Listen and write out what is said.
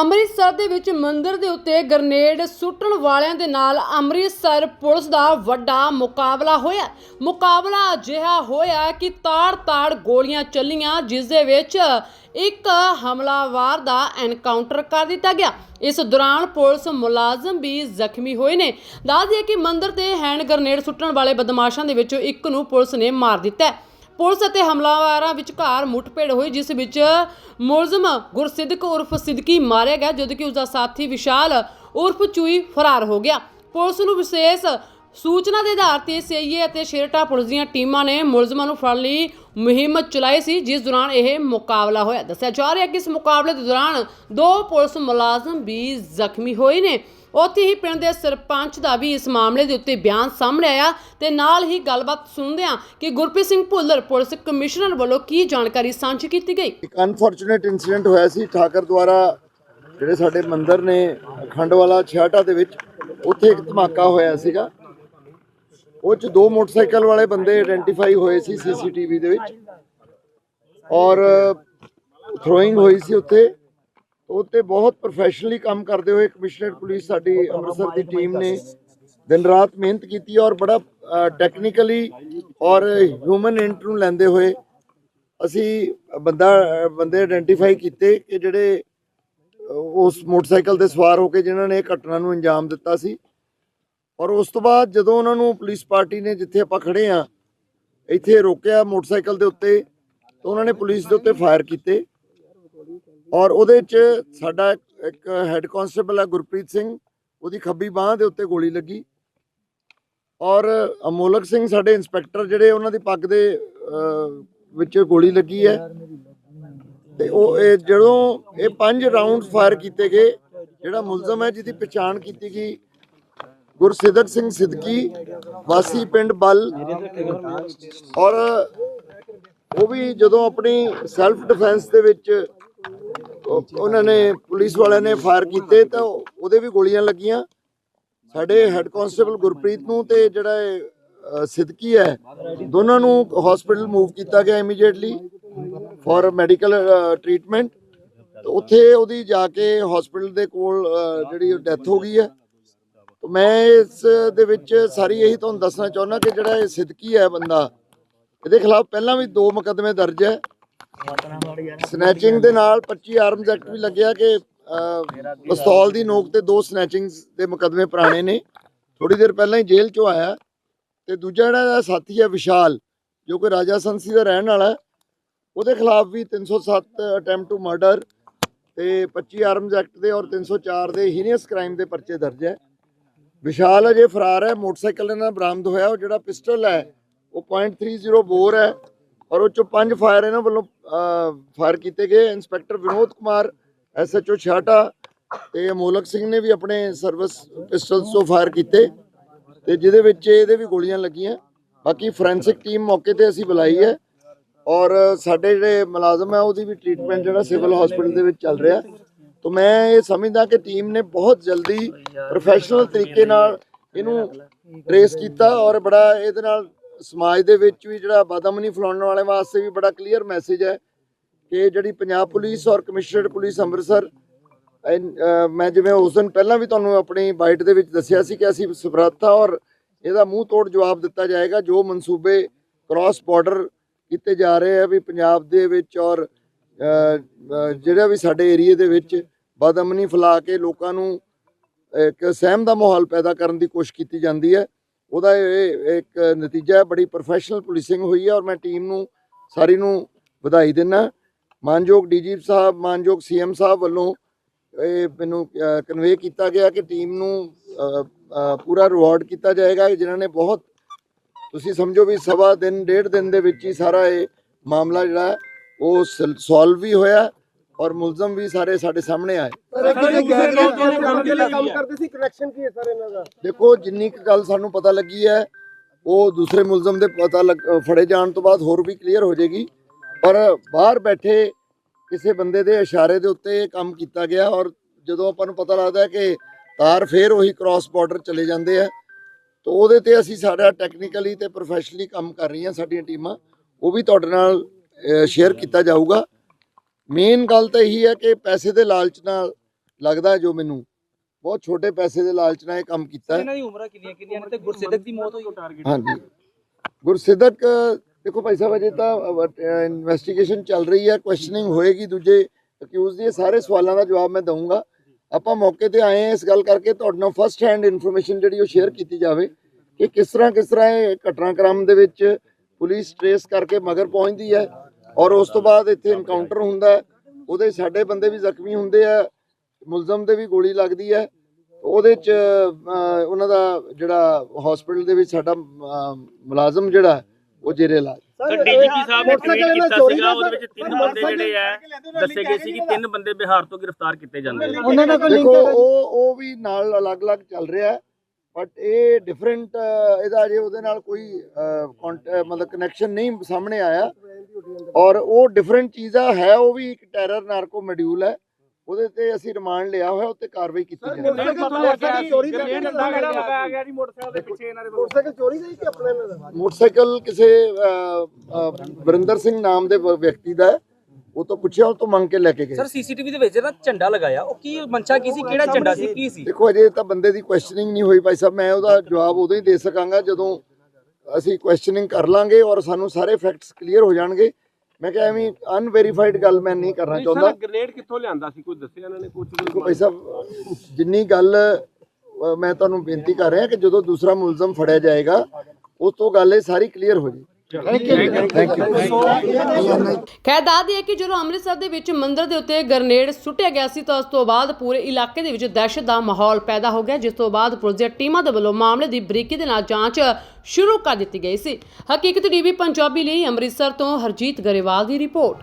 ਅੰਮ੍ਰਿਤਸਰ ਦੇ ਵਿੱਚ ਮੰਦਿਰ ਦੇ ਉੱਤੇ ਗ੍ਰਨੇਡ ਸੁੱਟਣ ਵਾਲਿਆਂ ਦੇ ਨਾਲ ਅੰਮ੍ਰਿਤਸਰ ਪੁਲਿਸ ਦਾ ਵੱਡਾ ਮੁਕਾਬਲਾ ਹੋਇਆ। ਮੁਕਾਬਲਾ ਅਜਿਹਾ ਹੋਇਆ ਕਿ ਤਾੜ-ਤਾੜ ਗੋਲੀਆਂ ਚੱਲੀਆਂ ਜਿਸ ਦੇ ਵਿੱਚ ਇੱਕ ਹਮਲਾਵਾਰ ਦਾ ਐਨਕਾਊਂਟਰ ਕਰ ਦਿੱਤਾ ਗਿਆ। ਇਸ ਦੌਰਾਨ ਪੁਲਿਸ ਮੁਲਾਜ਼ਮ ਵੀ ਜ਼ਖਮੀ ਹੋਏ ਨੇ। ਦੱਸ ਦਈਏ ਕਿ ਮੰਦਿਰ ਤੇ ਹੈਂਡ ਗ੍ਰਨੇਡ ਸੁੱਟਣ ਵਾਲੇ ਬਦਮਾਸ਼ਾਂ ਦੇ ਵਿੱਚੋਂ ਇੱਕ ਨੂੰ ਪੁਲਿਸ ਨੇ ਮਾਰ ਦਿੱਤਾ। ਪੁਲਿਸ ਅਤੇ ਹਮਲਾਵਰਾਂ ਵਿਚਕਾਰ ਮੁੱਠਭੇੜ ਹੋਈ, ਜਿਸ ਵਿੱਚ ਮੁਲਜ਼ਮ ਗੁਰਸਿੱਧਕ ਉਰਫ ਸਿੱਧਕੀ ਮਾਰਿਆ ਗਿਆ, ਜਦੋਂ ਕਿ ਉਸ ਦਾ ਸਾਥੀ ਵਿਸ਼ਾਲ ਉਰਫ ਚੂਈ ਫਰਾਰ ਹੋ ਗਿਆ। ਪੁਲਿਸ ਨੂੰ ਵਿਸ਼ੇਸ਼ ਸੂਚਨਾ ਦੇ ਆਧਾਰ ਤੇ ਸੀਆਈਏ ਅਤੇ ਸ਼ੇਰਟਾ ਪੁਲਿਸ ਦੀਆਂ ਟੀਮਾਂ ਨੇ ਮੁਲਜ਼ਮਾਂ ਨੂੰ ਫੜਨ ਲਈ ਮੁਹਿੰਮ ਚਲਾਈ ਸੀ, ਜਿਸ ਦੌਰਾਨ ਇਹ ਮੁਕਾਬਲਾ ਹੋਇਆ। ਦੱਸਿਆ ਜਾ ਰਿਹਾ ਕਿ ਇਸ ਮੁਕਾਬਲੇ ਦੇ ਦੌਰਾਨ ਦੋ ਪੁਲਿਸ ਮੁਲਾਜ਼ਮ ਵੀ ਜ਼ਖਮੀ ਹੋਏ ਨੇ। ਉੱਥੇ ਹੀ ਪਿੰਡ ਦੇ ਸਰਪੰਚ ਦਾ ਵੀ ਇਸ ਮਾਮਲੇ ਦੇ ਉੱਤੇ ਬਿਆਨ ਸਾਹਮਣੇ ਆਇਆ ਤੇ ਨਾਲ ਹੀ ਗੱਲਬਾਤ ਸੁਣਦੇ ਹਾਂ ਕਿ ਗੁਰਪ੍ਰੀਤ ਸਿੰਘ ਭੁੱਲਰ ਪੁਲਿਸ ਕਮਿਸ਼ਨਰ ਵੱਲੋਂ ਕੀ ਜਾਣਕਾਰੀ ਸਾਂਝੀ ਕੀਤੀ ਗਈ? ਇੱਕ ਅਨਫੋਰਚੂਨੇਟ ਇਨਸੀਡੈਂਟ ਹੋਇਆ ਸੀ, ਠਾਕਰ ਦੁਆਰਾ ਜਿਹੜੇ ਸਾਡੇ ਮੰਦਿਰ ਨੇ ਖੰਡਵਾਲਾ ਛਿਆਟਾ ਦੇ ਵਿੱਚ, ਉੱਥੇ ਇੱਕ ਧਮਾਕਾ ਹੋਇਆ ਸੀਗਾ। ਉਹ ਚ ਦੋ ਮੋਟਰਸਾਈਕਲ ਵਾਲੇ ਬੰਦੇ ਆਇਡੈਂਟੀਫਾਈ ਹੋਏ ਸੀ ਸੀਸੀਟੀਵੀ ਦੇ ਵਿੱਚ ਔਰ ਥਰੋਇੰਗ ਹੋਈ ਸੀ ਉੱਥੇ। ਉੱਤੇ ਬਹੁਤ ਪ੍ਰੋਫੈਸ਼ਨਲੀ ਕੰਮ ਕਰਦੇ ਹੋਏ ਕਮਿਸ਼ਨਰ ਪੁਲਿਸ ਸਾਡੀ ਅੰਮ੍ਰਿਤਸਰ ਦੀ ਟੀਮ ਨੇ ਦਿਨ ਰਾਤ ਮਿਹਨਤ ਕੀਤੀ ਔਰ ਬੜਾ ਟੈਕਨੀਕਲੀ ਔਰ ਹਿਊਮਨ ਇੰਟ ਨੂੰ ਲੈਂਦੇ ਹੋਏ ਅਸੀਂ ਬੰਦਾ ਬੰਦੇ ਆਇਡੈਂਟੀਫਾਈ ਕੀਤੇ ਕਿ ਜਿਹੜੇ ਉਸ ਮੋਟਰਸਾਈਕਲ ਤੇ ਸਵਾਰ ਹੋ ਕੇ ਜਿਨ੍ਹਾਂ ਨੇ ਇਹ ਘਟਨਾ ਨੂੰ ਅੰਜਾਮ ਦਿੱਤਾ ਸੀ। ਔਰ ਉਸ ਤੋਂ ਬਾਅਦ ਜਦੋਂ ਉਹਨਾਂ ਨੂੰ ਪੁਲਿਸ ਪਾਰਟੀ ਨੇ ਜਿੱਥੇ ਆਪਾਂ ਖੜੇ ਆ ਇੱਥੇ ਰੋਕਿਆ ਮੋਟਰਸਾਈਕਲ ਦੇ ਉੱਤੇ ਤਾਂ ਉਹਨਾਂ ਨੇ ਪੁਲਿਸ ਦੇ ਉੱਤੇ ਫਾਇਰ ਕੀਤੇ। ਔਰ ਉਹਦੇ 'ਚ ਸਾਡਾ ਇੱਕ ਹੈੱਡ ਕਾਂਸਟੇਬਲ ਹੈ ਗੁਰਪ੍ਰੀਤ ਸਿੰਘ, ਉਹਦੀ ਖੱਬੀ ਬਾਹ ਦੇ ਉੱਤੇ ਗੋਲੀ ਲੱਗੀ। ਔਰ ਅਮੋਲਕ ਸਿੰਘ ਸਾਡੇ ਇੰਸਪੈਕਟਰ ਜਿਹੜੇ ਉਹਨਾਂ ਦੀ ਪੱਗ ਦੇ ਵਿੱਚ ਗੋਲੀ ਲੱਗੀ ਹੈ। ਤੇ ਉਹ ਇਹ ਜਦੋਂ ਇਹ ਪੰਜ ਰਾਉਂਡ ਫਾਇਰ ਕੀਤੇ ਗਏ, ਜਿਹੜਾ ਮੁਲਜ਼ਮ ਹੈ ਜਿਹਦੀ ਪਛਾਣ ਕੀਤੀ ਗਈ ਗੁਰਸਿਦਕ ਸਿੰਘ ਸਿੱਧਕੀ ਵਾਸੀ ਪਿੰਡ ਬਲ। ਔਰ ਉਹ ਵੀ ਜਦੋਂ ਆਪਣੀ ਸੈਲਫ ਡਿਫੈਂਸ ਦੇ ਵਿੱਚ ਉਹਨਾਂ ਨੇ ਪੁਲਿਸ ਵਾਲਿਆਂ ਨੇ ਫਾਇਰ ਕੀਤੇ ਤਾਂ ਉਹਦੇ ਵੀ ਗੋਲੀਆਂ ਲੱਗੀਆਂ। ਸਾਡੇ ਹੈੱਡ ਕਾਂਸਟੇਬਲ ਗੁਰਪ੍ਰੀਤ ਨੂੰ। ਤੇ ਜਿਹੜਾ ਇਹ, ਸਿੱਧਕੀ ਹੈ ਦੋਨਾਂ ਨੂੰ ਹਸਪੀਟਲ ਮੂਵ ਕੀਤਾ ਗਿਆ ਇਮੀਡੀਏਟਲੀ ਫॉर ਮੈਡੀਕਲ ਟ੍ਰੀਟਮੈਂਟ ਉੱਥੇ ਉਹਦੀ ਜਾ ਕੇ ਹਸਪੀਟਲ ਦੇ ਕੋਲ ਜਿਹੜੀ ਡੈਥ ਹੋ ਗਈ ਹੈ। ਮੈਂ ਇਸ ਦੇ ਵਿੱਚ ਸਾਰੀ ਇਹੀ ਤੁਹਾਨੂੰ ਦੱਸਣਾ ਚਾਹੁੰਦਾ ਕਿ ਜਿਹੜਾ ਇਹ ਸਿੱਧਕੀ ਹੈ ਬੰਦਾ ਇਹਦੇ ਖਿਲਾਫ ਪਹਿਲਾਂ ਵੀ ਦੋ ਮੁਕੱਦਮੇ ਦਰਜ ਹੈ। ਸਨੈਚਿੰਗ ਦੇ ਨਾਲ 25 ਆਰਮਸ ਐਕਟ ਵੀ ਲੱਗਿਆ ਕਿ ਪਿਸਤੌਲ ਦੀ ਨੋਕ ਤੇ ਦੋ ਸਨੈਚਿੰਗ ਦੇ ਮੁਕੱਦਮੇ ਪੁਰਾਣੇ ਨੇ। ਥੋੜੀ ਦੇਰ ਪਹਿਲਾਂ ਹੀ ਜੇਲ੍ਹ ਚੋਂ ਆਇਆ। ਤੇ ਦੂਜਾ ਜਿਹੜਾ ਸਾਥੀ ਹੈ ਵਿਸ਼ਾਲ, ਜੋ ਕਿ ਰਾਜਾ ਸੰਸੀ ਦਾ ਰਹਿਣ ਵਾਲਾ ਉਹਦੇ ਖਿਲਾਫ ਵੀ 307 ਅਟੈਂਪਟ ਟੂ ਮਰਡਰ ਤੇ 25 ਆਰਮਸ ਐਕਟ ਦੇ ਔਰ 304 ਦੇ ਹੀਨੀਅਸ ਕ੍ਰਾਈਮ ਦੇ ਪਰਚੇ ਦਰਜ ਹੈ। ਵਿਸ਼ਾਲ ਅਜੇ ਫਰਾਰ ਹੈ, ਮੋਟਰਸਾਈਕਲ ਇਹਨਾਂ ਬਰਾਮਦ ਹੋਇਆ, ਉਹ ਜਿਹੜਾ ਪਿਸਟਲ ਹੈ, ਉਹ .30 ਬੋਰ ਹੈ। ਔਰ ਉਹ ਚੋਂ ਪੰਜ ਫਾਇਰ ਇਹਨਾਂ ਵੱਲੋਂ ਫਾਇਰ ਕੀਤੇ ਗਏ। ਇੰਸਪੈਕਟਰ ਵਿਨੋਦ ਕੁਮਾਰ, ਐਸਐਚਓ ਛਾਟਾ ਤੇ ਅਮੋਲਕ ਸਿੰਘ ਨੇ ਵੀ ਆਪਣੇ ਸਰਵਿਸ ਪਿਸਟਲਸ ਤੋਂ ਫਾਇਰ ਕੀਤੇ ਤੇ ਜਿਹਦੇ ਵਿੱਚ ਇਹਦੇ ਵੀ ਗੋਲੀਆਂ ਲੱਗੀਆਂ। ਬਾਕੀ ਫੋਰੈਂਸਿਕ ਟੀਮ ਮੌਕੇ ਤੇ ਅਸੀਂ ਬੁਲਾਈ ਹੈ ਔਰ ਸਾਡੇ ਜਿਹੜੇ ਮੁਲਾਜ਼ਮ ਹੈ ਉਹਦੀ ਵੀ ਟ੍ਰੀਟਮੈਂਟ ਜਿਹੜਾ ਸਿਵਲ ਹਸਪੀਟਲ ਦੇ ਵਿੱਚ ਚੱਲ ਰਿਹਾ। ਤਾਂ ਮੈਂ ਇਹ ਸਮਝਦਾ ਕਿ ਟੀਮ ਨੇ ਬਹੁਤ ਜਲਦੀ ਪ੍ਰੋਫੈਸ਼ਨਲ ਤਰੀਕੇ ਨਾਲ ਇਹਨੂੰ ਟ੍ਰੇਸ ਕੀਤਾ ਔਰ ਬੜਾ ਇਹਦੇ ਨਾਲ ਸਮਾਜ ਦੇ ਵਿੱਚ ਵੀ ਜਿਹੜਾ ਬਦਮਨੀ ਫੈਲਾਉਣ ਵਾਲੇ ਵਾਸਤੇ ਵੀ ਬੜਾ ਕਲੀਅਰ ਮੈਸੇਜ ਹੈ ਕਿ ਜਿਹੜੀ ਪੰਜਾਬ ਪੁਲਿਸ ਔਰ ਕਮਿਸ਼ਨਰਡ ਪੁਲਿਸ ਅੰਮ੍ਰਿਤਸਰ ਮੈਂ ਜਿਵੇਂ ਉਸ ਦਿਨ ਪਹਿਲਾਂ ਵੀ ਤੁਹਾਨੂੰ ਆਪਣੀ ਬਾਈਟ ਦੇ ਵਿੱਚ ਦੱਸਿਆ ਸੀ ਕਿ ਅਸੀਂ ਸਬਰਾਤਾ ਔਰ ਇਹਦਾ ਮੂੰਹ ਤੋੜ ਜਵਾਬ ਦਿੱਤਾ ਜਾਏਗਾ, ਜੋ ਮਨਸੂਬੇ ਕ੍ਰਾਸ ਬਾਰਡਰ ਕੀਤੇ ਜਾ ਰਹੇ ਆ ਵੀ ਪੰਜਾਬ ਦੇ ਵਿੱਚ ਔਰ ਜਿਹੜਾ ਵੀ ਸਾਡੇ ਏਰੀਏ ਦੇ ਵਿੱਚ ਬਦਮਨੀ ਫੈਲਾ ਕੇ ਲੋਕਾਂ ਨੂੰ ਇੱਕ ਸਹਿਮ ਦਾ ਮਾਹੌਲ ਪੈਦਾ ਕਰਨ ਦੀ ਕੋਸ਼ਿਸ਼ ਕੀਤੀ ਜਾਂਦੀ ਹੈ। ਉਹਦਾ ਇਹ ਇੱਕ ਨਤੀਜਾ ਬੜੀ ਪ੍ਰੋਫੈਸ਼ਨਲ ਪੁਲਿਸਿੰਗ ਹੋਈ ਹੈ ਔਰ ਮੈਂ ਟੀਮ ਨੂੰ ਸਾਰੀ ਨੂੰ ਵਧਾਈ ਦਿੰਦਾ। ਮਾਨਯੋਗ ਡੀਜੀਪੀ ਸਾਹਿਬ ਮਾਨਯੋਗ ਸੀਐਮ ਸਾਹਿਬ ਵੱਲੋਂ ਇਹ ਮੈਨੂੰ ਕਨਵੇ ਕੀਤਾ ਗਿਆ ਕਿ ਟੀਮ ਨੂੰ ਪੂਰਾ ਰਿਵਾਰਡ ਕੀਤਾ ਜਾਏਗਾ। ਜਿਨ੍ਹਾਂ ਨੇ ਬਹੁਤ ਤੁਸੀਂ ਸਮਝੋ ਵੀ ਸਵਾ ਦਿਨ ਡੇਢ ਦਿਨ ਦੇ ਵਿੱਚ ਹੀ ਸਾਰਾ ਇਹ ਮਾਮਲਾ ਜਿਹੜਾ ਹੈ, ਉਹ ਸੋਲਵ ਵੀ ਹੋਇਆ। ਔਰ ਮੁਲਜ਼ਮ ਵੀ ਸਾਰੇ ਸਾਡੇ ਸਾਹਮਣੇ ਆਏ। ਕੰਮ ਕਰਦੇ ਸੀ ਕਨੈਕਸ਼ਨ ਕੀ ਹੈ ਸਰ ਇਹਨਾਂ ਦਾ? ਦੇਖੋ ਜਿੰਨੀ ਕੁ ਗੱਲ ਸਾਨੂੰ ਪਤਾ ਲੱਗੀ ਹੈ ਉਹ ਦੂਸਰੇ ਮੁਲਜ਼ਮ ਦੇ ਪਤਾ ਫੜੇ ਜਾਣ ਤੋਂ ਬਾਅਦ ਹੋਰ ਵੀ ਕਲੀਅਰ ਹੋ ਜਾਏਗੀ। ਪਰ ਬਾਹਰ ਬੈਠੇ ਕਿਸੇ ਬੰਦੇ ਦੇ ਇਸ਼ਾਰੇ ਦੇ ਉੱਤੇ ਇਹ ਕੰਮ ਕੀਤਾ ਗਿਆ ਔਰ ਜਦੋਂ ਆਪਾਂ ਨੂੰ ਪਤਾ ਲੱਗਦਾ ਹੈ ਕਿ ਤਾਰ ਫੇਰ ਉਹੀ ਕ੍ਰਾਸ ਬਾਰਡਰ ਚਲੇ ਜਾਂਦੇ ਆ ਤਾਂ ਉਹਦੇ ਤੇ ਅਸੀਂ ਸਾਡਾ ਟੈਕਨੀਕਲੀ ਤੇ ਪ੍ਰੋਫੈਸ਼ਨਲੀ ਕੰਮ ਕਰ ਰਹੀਆਂ ਸਾਡੀਆਂ ਟੀਮਾਂ। ਉਹ ਵੀ ਤੁਹਾਡੇ ਨਾਲ ਸ਼ੇਅਰ ਕੀਤਾ ਜਾਊਗਾ। ਮੇਨ ਗੱਲ ਤਾਂ ਇਹੀ ਹੈ ਕਿ ਪੈਸੇ ਦੇ ਲਾਲਚ ਨਾਲ ਲੱਗਦਾ ਜੋ ਮੈਨੂੰ। ਬਹੁਤ ਛੋਟੇ ਪੈਸੇ ਦੇ ਲਾਲਚ ਨਾਲ ਇਹ ਕੰਮ ਕੀਤਾ। ਇਹਨਾਂ ਦੀ ਉਮਰਾਂ ਕਿੰਨੀਆਂ ਕਿੰਨੀਆਂ ਨੇ? ਤੇ ਗੁਰਸਿੱਧਕ ਦੀ ਮੌਤ ਹੋਈ। ਟਾਰਗੇਟ ਹਾਂਜੀ। ਗੁਰਸਿੱਧਕ ਦੇਖੋ ਭਾਈ ਸਾਹਿਬ ਅਜੇ ਤਾਂ ਇਨਵੈਸਟੀਗੇਸ਼ਨ ਚੱਲ ਰਹੀ ਹੈ। ਕੁਐਸਚਨਿੰਗ ਹੋਏਗੀ ਦੂਜੇ ਅਕਿਊਜ਼ ਦੇ। ਸਾਰੇ ਸਵਾਲਾਂ ਦਾ ਜਵਾਬ ਮੈਂ ਦਊਂਗਾ। ਆਪਾਂ ਮੌਕੇ ਤੇ ਆਏ ਹਾਂ ਇਸ ਗੱਲ ਕਰਕੇ। ਤੁਹਾਡੇ ਨਾਲ ਫਸਟ ਹੈਂਡ ਇਨਫੋਰਮੇਸ਼ਨ ਜਿਹੜੀ ਉਹ ਸ਼ੇਅਰ ਕੀਤੀ ਜਾਵੇ ਕਿ ਕਿਸ ਤਰ੍ਹਾਂ ਕਿਸ ਤਰ੍ਹਾਂ ਇਹ ਘਟਨਾਕ੍ਰਮ ਦੇ ਵਿੱਚ ਪੁਲਿਸ ਟ੍ਰੇਸ ਕਰਕੇ ਮਗਰ ਪਹੁੰਚਦੀ ਹੈ। ਔਰ ਉਸ ਤੋਂ ਬਾਅਦ ਇੱਥੇ ਇਨਕਾਊਂਟਰ ਹੁੰਦਾ ਹੈ। ਉਹਦੇ ਸਾਡੇ ਬੰਦੇ ਵੀ ਜ਼ਖਮੀ ਹੁੰਦੇ ਆ। ਮੁਲਜ਼ਮ ਦੇ ਵੀ ਗੋਲੀ ਲੱਗਦੀ ਹੈ। ਉਹਦੇ ਚ ਉਹਨਾਂ ਦਾ ਜਿਹੜਾ ਹਸਪੀਟਲ ਦੇ ਵਿੱਚ ਸਾਡਾ ਮੁਲਾਜ਼ਮ ਜਿਹੜਾ ਉਹ ਜੇਰੇ ਇਲਾਜ। ਸਰ ਡੀਜੀਪੀ ਸਾਹਿਬ ਨੇ ਟਵੀਟ ਕੀਤਾ ਸੀਗਾ? ਉਹਦੇ ਵਿੱਚ ਤਿੰਨ ਬੰਦੇ ਜਿਹੜੇ ਆ ਦੱਸੇ ਗਏ ਸੀ ਕਿ ਤਿੰਨ ਬੰਦੇ ਬਿਹਾਰ ਤੋਂ ਗ੍ਰਿਫਤਾਰ ਕੀਤੇ ਜਾਂਦੇ ਨੇ। ਉਹਨਾਂ ਦਾ ਕੋਈ ਲਿੰਕ ਉਹ ਉਹ ਵੀ ਨਾਲ ਅਲੱਗ-ਅਲੱਗ ਚੱਲ ਰਿਹਾ ਹੈ। ਬਟ ਇਹ ਡਿਫਰੈਂਟ ਇਹਦਾ ਅਜੇ ਉਹਦੇ ਨਾਲ ਕੋਈ ਮਤਲਬ ਕਨੈਕਸ਼ਨ ਨਹੀਂ ਸਾਹਮਣੇ ਆਇਆ। ਔਰ ਉਹ ਡਿਫਰੈਂਟ ਚੀਜ਼ਾਂ ਹੈ ਉਹ ਵੀ ਇੱਕ ਟੈਰਰ ਨਾਰਕੋ ਮੋਡਿਊਲ ਹੈ। ਉਹਦੇ ਤੇ ਅਸੀਂ ਰਿਮਾਂਡ ਲਿਆ ਹੋਇਆ ਉੱਤੇ ਕਾਰਵਾਈ ਕੀਤੀ ਜਾ ਰਹੀ ਹੈ ਮੋਟਰਸਾਈਕਲ ਚੋਰੀ ਦਾ ਡੰਡਾ ਕਿਹੜਾ ਲਗਾਇਆ ਗਿਆ ਜੀ ਮੋਟਰਸਾਈਕਲ ਦੇ ਪਿੱਛੇ ਇਹਨਾਂ ਦੇ ਵੱਲੋਂ ਮੋਟਰਸਾਈਕਲ ਚੋਰੀ ਦਾ ਹੀ ਕਿ ਆਪਣਾ ਇਹਨਾਂ ਦਾ ਮੋਟਰਸਾਈਕਲ ਕਿਸੇ ਵਰਿੰਦਰ ਸਿੰਘ ਨਾਮ ਦੇ ਵਿਅਕਤੀ ਦਾ ਹੈ। ਉਹ ਤੋਂ ਪੁੱਛਿਆ ਉਹ ਤੋਂ ਮੰਗ ਕੇ ਲੈ ਕੇ ਗਏ। ਸਰ ਸੀਸੀਟੀਵੀ ਦੇ ਵਿੱਚ ਨਾ ਝੰਡਾ ਲਗਾਇਆ ਉਹ ਕੀ ਮਨਸ਼ਾ ਕੀ ਸੀ? ਕਿਹੜਾ ਝੰਡਾ ਸੀ? ਕੀ ਸੀ? ਦੇਖੋ ਅਜੇ ਤਾਂ ਬੰਦੇ ਦੀ ਕੁਐਸਚਨਿੰਗ ਨਹੀਂ ਹੋਈ ਭਾਈ ਸਾਹਿਬ ਮੈਂ ਉਹਦਾ ਜਵਾਬ ਉਦੋਂ ਹੀ ਦੇ ਸਕਾਂਗਾ ਜਦੋਂ ਅਸੀਂ ਕੁਐਸਚਨਿੰਗ ਕਰ ਲਾਂਗੇ ਔਰ ਸਾਨੂੰ ਸਾਰੇ ਫੈਕਟਸ ਕਲੀਅਰ ਹੋ ਜਾਣਗੇ। ਮੈਂ ਕਿਹਾ ਐਵੇਂ ਅਨਵੈਰੀਫਾਈਡ ਗੱਲ ਮੈਂ ਨਹੀਂ ਕਰਨਾ ਚਾਹੁੰਦਾ। ਗ੍ਰੇਡ ਕਿੱਥੋਂ ਲਿਆਂਦਾ ਸੀ? ਕੋਈ ਦੱਸਿਆ ਇਹਨਾਂ ਨੇ ਕੁਝ ਦੇਖੋ ਭਾਈ ਸਾਹਿਬ ਜਿੰਨੀ ਗੱਲ ਮੈਂ ਤੁਹਾਨੂੰ ਬੇਨਤੀ ਕਰ ਰਿਹਾ ਕਿ ਜਦੋਂ ਦੂਸਰਾ ਮੁਲਜ਼ਮ ਫੜਿਆ ਜਾਏਗਾ ਉਸ ਤੋਂ ਗੱਲ ਇਹ ਸਾਰੀ ਕਲੀਅਰ ਹੋ ਯੂ ਖੈਰ ਦੱਸਦੀ ਹੈ ਕਿ ਜਦੋਂ ਅੰਮ੍ਰਿਤਸਰ ਦੇ ਵਿੱਚ ਮੰਦਿਰ ਦੇ ਉੱਤੇ ਗ੍ਰਨੇਡ ਸੁੱਟਿਆ ਗਿਆ ਸੀ ਤਾਂ ਉਸ ਤੋਂ ਬਾਅਦ ਪੂਰੇ ਇਲਾਕੇ ਦੇ ਵਿੱਚ ਦਹਿਸ਼ਤ ਦਾ ਮਾਹੌਲ ਪੈਦਾ ਹੋ ਗਿਆ ਜਿਸ ਤੋਂ ਬਾਅਦ ਪੁਲਿਸ ਦੀਆਂ ਟੀਮਾਂ ਦੇ ਵੱਲੋਂ ਮਾਮਲੇ ਦੀ ਬਰੀਕੀ ਦੇ ਨਾਲ ਜਾਂਚ ਸ਼ੁਰੂ ਕਰ ਦਿੱਤੀ ਗਈ ਸੀ। ਹਕੀਕਤ ਟੀਵੀ ਪੰਜਾਬੀ ਲਈ ਅੰਮ੍ਰਿਤਸਰ ਤੋਂ ਹਰਜੀਤ ਗਰੇਵਾਲ ਦੀ ਰਿਪੋਰਟ।